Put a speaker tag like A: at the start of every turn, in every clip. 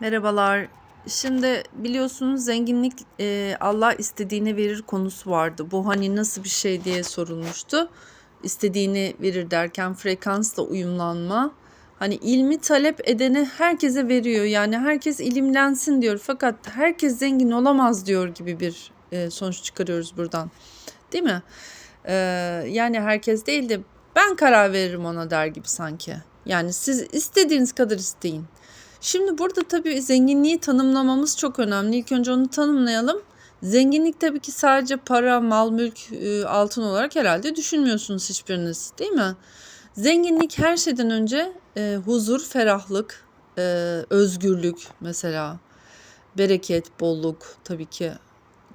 A: Merhabalar. Şimdi biliyorsunuz zenginlik e, Allah istediğini verir konusu vardı. Bu hani nasıl bir şey diye sorulmuştu. İstediğini verir derken frekansla uyumlanma. Hani ilmi talep edeni herkese veriyor. Yani herkes ilimlensin diyor. Fakat herkes zengin olamaz diyor gibi bir e, sonuç çıkarıyoruz buradan. Değil mi? E, yani herkes değil de ben karar veririm ona der gibi sanki. Yani siz istediğiniz kadar isteyin. Şimdi burada tabii zenginliği tanımlamamız çok önemli. İlk önce onu tanımlayalım. Zenginlik tabii ki sadece para, mal, mülk, e, altın olarak herhalde düşünmüyorsunuz hiçbiriniz, değil mi? Zenginlik her şeyden önce e, huzur, ferahlık, e, özgürlük mesela, bereket, bolluk tabii ki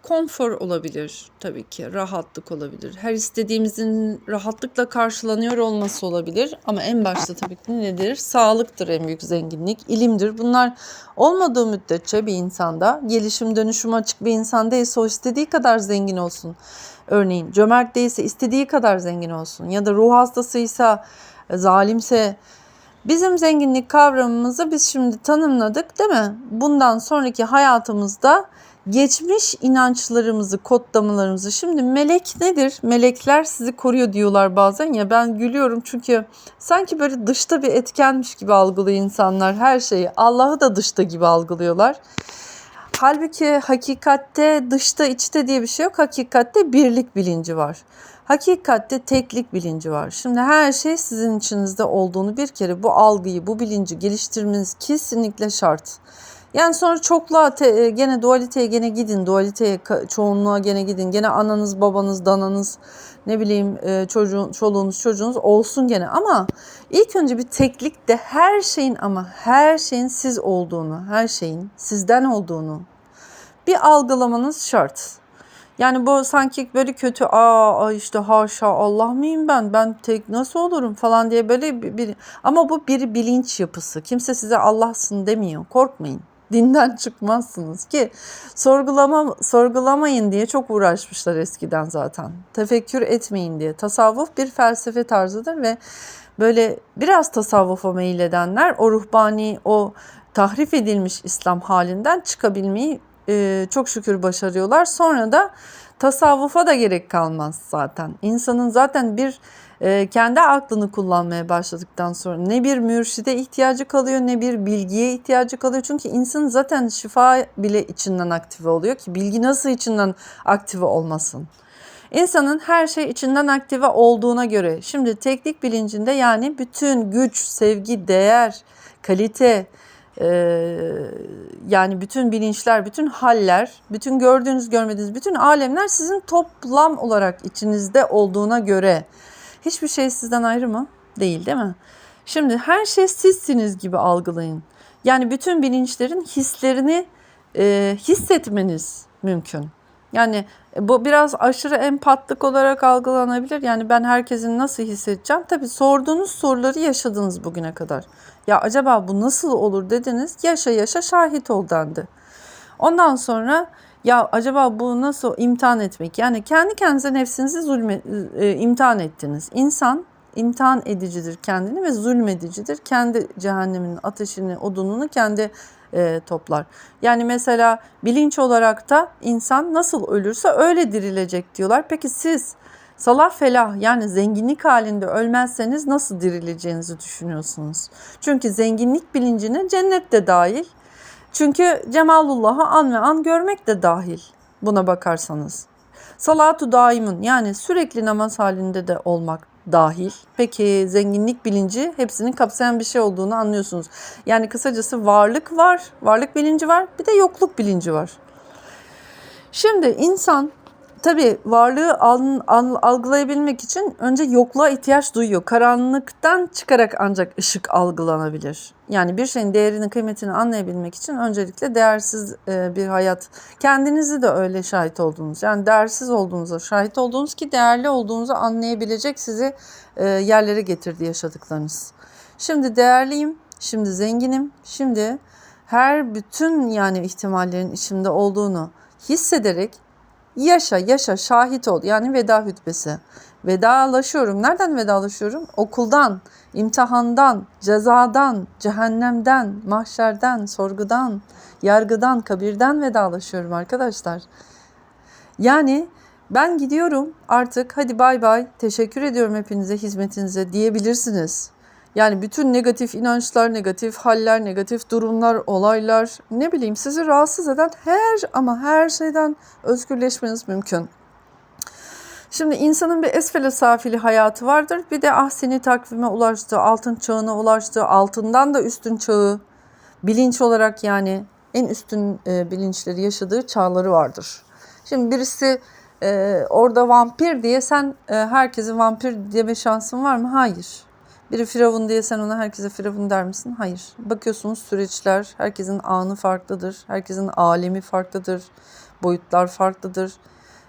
A: konfor olabilir tabii ki, rahatlık olabilir. Her istediğimizin rahatlıkla karşılanıyor olması olabilir ama en başta tabii ki nedir? Sağlıktır en büyük zenginlik, ilimdir. Bunlar olmadığı müddetçe bir insanda gelişim dönüşüm açık bir insan değilse o istediği kadar zengin olsun. Örneğin cömert değilse istediği kadar zengin olsun ya da ruh hastasıysa, zalimse Bizim zenginlik kavramımızı biz şimdi tanımladık değil mi? Bundan sonraki hayatımızda geçmiş inançlarımızı, kodlamalarımızı. Şimdi melek nedir? Melekler sizi koruyor diyorlar bazen ya ben gülüyorum çünkü sanki böyle dışta bir etkenmiş gibi algılıyor insanlar her şeyi. Allah'ı da dışta gibi algılıyorlar. Halbuki hakikatte dışta içte diye bir şey yok. Hakikatte birlik bilinci var. Hakikatte teklik bilinci var. Şimdi her şey sizin içinizde olduğunu bir kere bu algıyı, bu bilinci geliştirmeniz kesinlikle şart. Yani sonra çokluğa te, e, gene dualiteye gene gidin. Dualiteye çoğunluğa gene gidin. Gene ananız, babanız, dananız ne bileyim e, çocuğun, çoluğunuz, çocuğunuz olsun gene. Ama ilk önce bir teklik de her şeyin ama her şeyin siz olduğunu, her şeyin sizden olduğunu bir algılamanız şart. Yani bu sanki böyle kötü aa işte haşa Allah mıyım ben ben tek nasıl olurum falan diye böyle bir, bir ama bu bir bilinç yapısı. Kimse size Allah'sın demiyor. Korkmayın dinden çıkmazsınız ki sorgulama sorgulamayın diye çok uğraşmışlar eskiden zaten. Tefekkür etmeyin diye. Tasavvuf bir felsefe tarzıdır ve böyle biraz tasavvufa meyledenler o ruhbani o tahrif edilmiş İslam halinden çıkabilmeyi e, çok şükür başarıyorlar. Sonra da tasavvufa da gerek kalmaz zaten. İnsanın zaten bir e, kendi aklını kullanmaya başladıktan sonra ne bir mürşide ihtiyacı kalıyor ne bir bilgiye ihtiyacı kalıyor. Çünkü insan zaten şifa bile içinden aktive oluyor ki bilgi nasıl içinden aktive olmasın. İnsanın her şey içinden aktive olduğuna göre şimdi teknik bilincinde yani bütün güç, sevgi, değer, kalite, yani bütün bilinçler, bütün haller, bütün gördüğünüz görmediğiniz bütün alemler sizin toplam olarak içinizde olduğuna göre hiçbir şey sizden ayrı mı? Değil değil mi? Şimdi her şey sizsiniz gibi algılayın. Yani bütün bilinçlerin hislerini e, hissetmeniz mümkün. Yani e, bu biraz aşırı empatlık olarak algılanabilir. Yani ben herkesin nasıl hissedeceğim? Tabii sorduğunuz soruları yaşadınız bugüne kadar. Ya acaba bu nasıl olur dediniz. Yaşa yaşa şahit ol dendi. Ondan sonra ya acaba bu nasıl imtihan etmek? Yani kendi kendinize nefsinizi zulme, e, imtihan ettiniz. İnsan imtihan edicidir kendini ve zulmedicidir. Kendi cehennemin ateşini, odununu kendi e, toplar. Yani mesela bilinç olarak da insan nasıl ölürse öyle dirilecek diyorlar. Peki siz salah felah yani zenginlik halinde ölmezseniz nasıl dirileceğinizi düşünüyorsunuz? Çünkü zenginlik bilincine cennet de dahil. Çünkü Cemalullah'ı an ve an görmek de dahil buna bakarsanız. Salatu daimun yani sürekli namaz halinde de olmak dahil. Peki zenginlik bilinci hepsinin kapsayan bir şey olduğunu anlıyorsunuz. Yani kısacası varlık var, varlık bilinci var, bir de yokluk bilinci var. Şimdi insan tabii varlığı al, al, algılayabilmek için önce yokluğa ihtiyaç duyuyor. Karanlıktan çıkarak ancak ışık algılanabilir. Yani bir şeyin değerini, kıymetini anlayabilmek için öncelikle değersiz e, bir hayat. Kendinizi de öyle şahit oldunuz. Yani değersiz olduğunuza şahit olduğunuz ki değerli olduğunuzu anlayabilecek sizi e, yerlere getirdi yaşadıklarınız. Şimdi değerliyim, şimdi zenginim, şimdi her bütün yani ihtimallerin içimde olduğunu hissederek Yaşa yaşa şahit ol yani veda hutbesi. Vedalaşıyorum. Nereden vedalaşıyorum? Okuldan, imtihandan, cezadan, cehennemden, mahşerden, sorgudan, yargıdan, kabirden vedalaşıyorum arkadaşlar. Yani ben gidiyorum artık hadi bay bay teşekkür ediyorum hepinize hizmetinize diyebilirsiniz. Yani bütün negatif inançlar, negatif haller, negatif durumlar, olaylar ne bileyim sizi rahatsız eden her ama her şeyden özgürleşmeniz mümkün. Şimdi insanın bir esfele safili hayatı vardır. Bir de ahseni takvime ulaştığı, altın çağına ulaştığı, altından da üstün çağı, bilinç olarak yani en üstün e, bilinçleri yaşadığı çağları vardır. Şimdi birisi e, orada vampir diye sen e, herkese vampir deme şansın var mı? Hayır. Biri firavun diye sen ona herkese firavun der misin? Hayır. Bakıyorsunuz süreçler, herkesin anı farklıdır. Herkesin alemi farklıdır. Boyutlar farklıdır.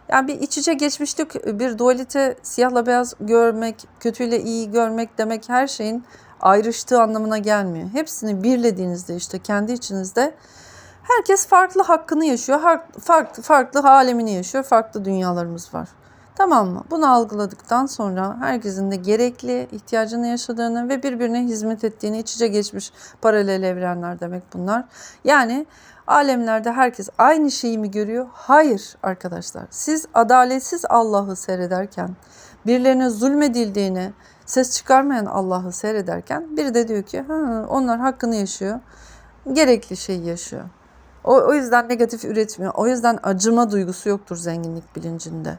A: Yani bir iç içe geçmişlik, bir dualite, siyahla beyaz görmek, kötüyle iyi görmek demek her şeyin ayrıştığı anlamına gelmiyor. Hepsini birlediğinizde işte kendi içinizde herkes farklı hakkını yaşıyor, farklı farklı alemini yaşıyor, farklı dünyalarımız var. Tamam mı? Bunu algıladıktan sonra herkesin de gerekli ihtiyacını yaşadığını ve birbirine hizmet ettiğini iç içe geçmiş paralel evrenler demek bunlar. Yani alemlerde herkes aynı şeyi mi görüyor? Hayır arkadaşlar. Siz adaletsiz Allah'ı seyrederken, birilerine zulmedildiğini, ses çıkarmayan Allah'ı seyrederken biri de diyor ki onlar hakkını yaşıyor. Gerekli şeyi yaşıyor. O, o yüzden negatif üretmiyor. O yüzden acıma duygusu yoktur zenginlik bilincinde.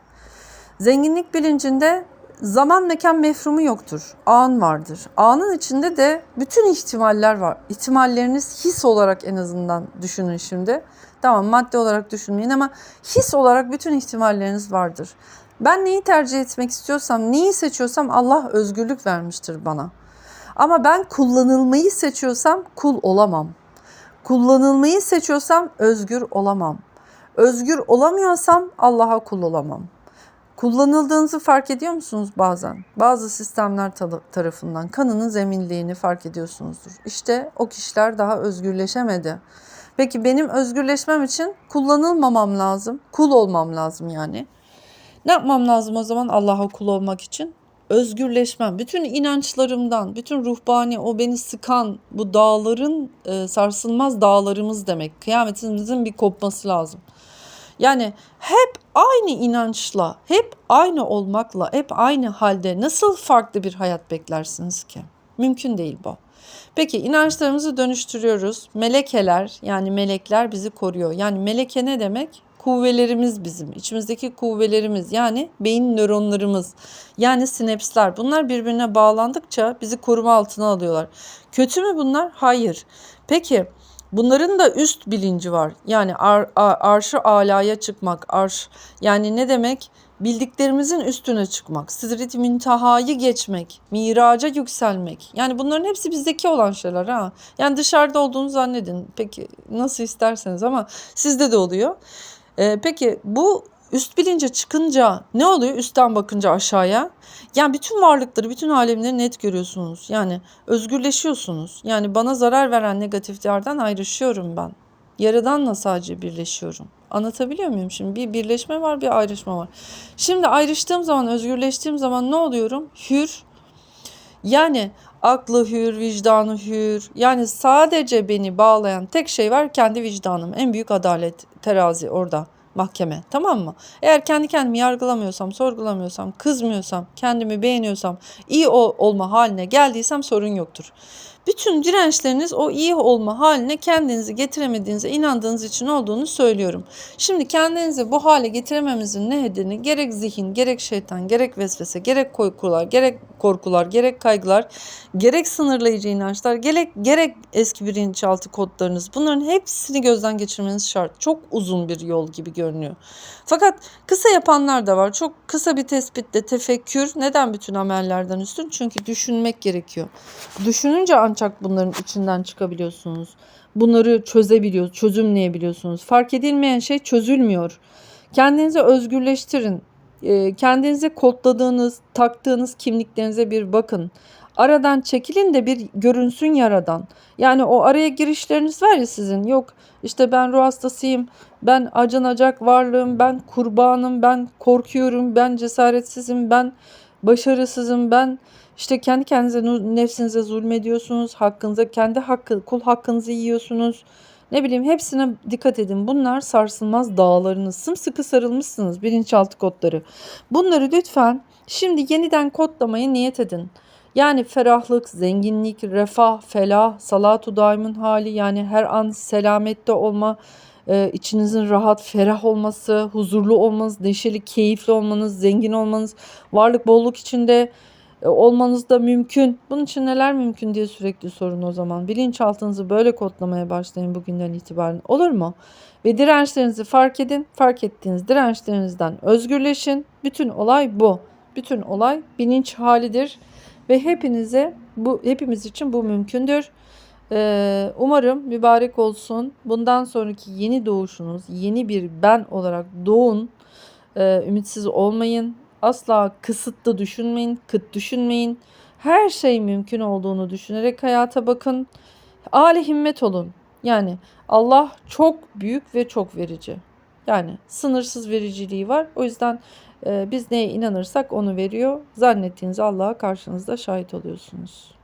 A: Zenginlik bilincinde zaman mekan mefrumu yoktur. An vardır. Anın içinde de bütün ihtimaller var. İhtimalleriniz his olarak en azından düşünün şimdi. Tamam madde olarak düşünmeyin ama his olarak bütün ihtimalleriniz vardır. Ben neyi tercih etmek istiyorsam, neyi seçiyorsam Allah özgürlük vermiştir bana. Ama ben kullanılmayı seçiyorsam kul olamam. Kullanılmayı seçiyorsam özgür olamam. Özgür olamıyorsam Allah'a kul olamam. Kullanıldığınızı fark ediyor musunuz bazen? Bazı sistemler tarafından kanının zeminliğini fark ediyorsunuzdur. İşte o kişiler daha özgürleşemedi. Peki benim özgürleşmem için kullanılmamam lazım. Kul olmam lazım yani. Ne yapmam lazım o zaman Allah'a kul olmak için? Özgürleşmem. Bütün inançlarımdan, bütün ruhbani o beni sıkan bu dağların e, sarsılmaz dağlarımız demek. Kıyametimizin bir kopması lazım. Yani hep aynı inançla, hep aynı olmakla, hep aynı halde nasıl farklı bir hayat beklersiniz ki? Mümkün değil bu. Peki inançlarımızı dönüştürüyoruz. Melekeler yani melekler bizi koruyor. Yani meleke ne demek? Kuvvelerimiz bizim, içimizdeki kuvvelerimiz yani beyin nöronlarımız yani sinapslar bunlar birbirine bağlandıkça bizi koruma altına alıyorlar. Kötü mü bunlar? Hayır. Peki Bunların da üst bilinci var. Yani ar, ar, arşı alaya çıkmak, arş yani ne demek? Bildiklerimizin üstüne çıkmak, sidret müntehayı geçmek, miraca yükselmek. Yani bunların hepsi bizdeki olan şeyler ha. Yani dışarıda olduğunu zannedin. Peki nasıl isterseniz ama sizde de oluyor. Ee, peki bu üst bilince çıkınca ne oluyor? Üstten bakınca aşağıya. Yani bütün varlıkları, bütün alemleri net görüyorsunuz. Yani özgürleşiyorsunuz. Yani bana zarar veren negatiflerden ayrışıyorum ben. Yaradanla sadece birleşiyorum. Anlatabiliyor muyum şimdi? Bir birleşme var, bir ayrışma var. Şimdi ayrıştığım zaman, özgürleştiğim zaman ne oluyorum? Hür. Yani aklı hür, vicdanı hür. Yani sadece beni bağlayan tek şey var kendi vicdanım. En büyük adalet terazi orada mahkeme tamam mı? Eğer kendi kendimi yargılamıyorsam, sorgulamıyorsam, kızmıyorsam, kendimi beğeniyorsam, iyi olma haline geldiysem sorun yoktur. Bütün dirençleriniz o iyi olma haline kendinizi getiremediğinize inandığınız için olduğunu söylüyorum. Şimdi kendinizi bu hale getirememizin nedeni gerek zihin, gerek şeytan, gerek vesvese, gerek korkular, gerek korkular, gerek kaygılar, gerek sınırlayıcı inançlar, gerek gerek eski bilinçaltı kodlarınız bunların hepsini gözden geçirmeniz şart. Çok uzun bir yol gibi görünüyor. Fakat kısa yapanlar da var. Çok kısa bir tespitle tefekkür neden bütün amellerden üstün? Çünkü düşünmek gerekiyor. Düşününce ancak bunların içinden çıkabiliyorsunuz. Bunları çözebiliyor, çözümleyebiliyorsunuz. Fark edilmeyen şey çözülmüyor. Kendinizi özgürleştirin. Ee, kendinize kodladığınız, taktığınız kimliklerinize bir bakın. Aradan çekilin de bir görünsün yaradan. Yani o araya girişleriniz var ya sizin. Yok işte ben ruh hastasıyım, ben acınacak varlığım, ben kurbanım, ben korkuyorum, ben cesaretsizim, ben başarısızım ben işte kendi kendinize nefsinize zulmediyorsunuz. Hakkınıza kendi hakkı kul hakkınızı yiyorsunuz. Ne bileyim hepsine dikkat edin. Bunlar sarsılmaz dağlarınız. Sımsıkı sarılmışsınız bilinçaltı kodları. Bunları lütfen şimdi yeniden kodlamaya niyet edin. Yani ferahlık, zenginlik, refah, felah, salatu daimun hali yani her an selamette olma, e, içinizin rahat, ferah olması, huzurlu olmanız, neşeli, keyifli olmanız, zengin olmanız, varlık bolluk içinde e, olmanız da mümkün. Bunun için neler mümkün diye sürekli sorun o zaman. Bilinçaltınızı böyle kodlamaya başlayın bugünden itibaren. Olur mu? Ve dirençlerinizi fark edin. Fark ettiğiniz dirençlerinizden özgürleşin. Bütün olay bu. Bütün olay bilinç halidir ve hepinize bu hepimiz için bu mümkündür. Ee, umarım mübarek olsun. Bundan sonraki yeni doğuşunuz, yeni bir ben olarak doğun. Ee, ümitsiz olmayın. Asla kısıtlı düşünmeyin, kıt düşünmeyin. Her şey mümkün olduğunu düşünerek hayata bakın. Ali himmet olun. Yani Allah çok büyük ve çok verici. Yani sınırsız vericiliği var. O yüzden e, biz neye inanırsak onu veriyor. Zannettiğiniz Allah'a karşınızda şahit oluyorsunuz.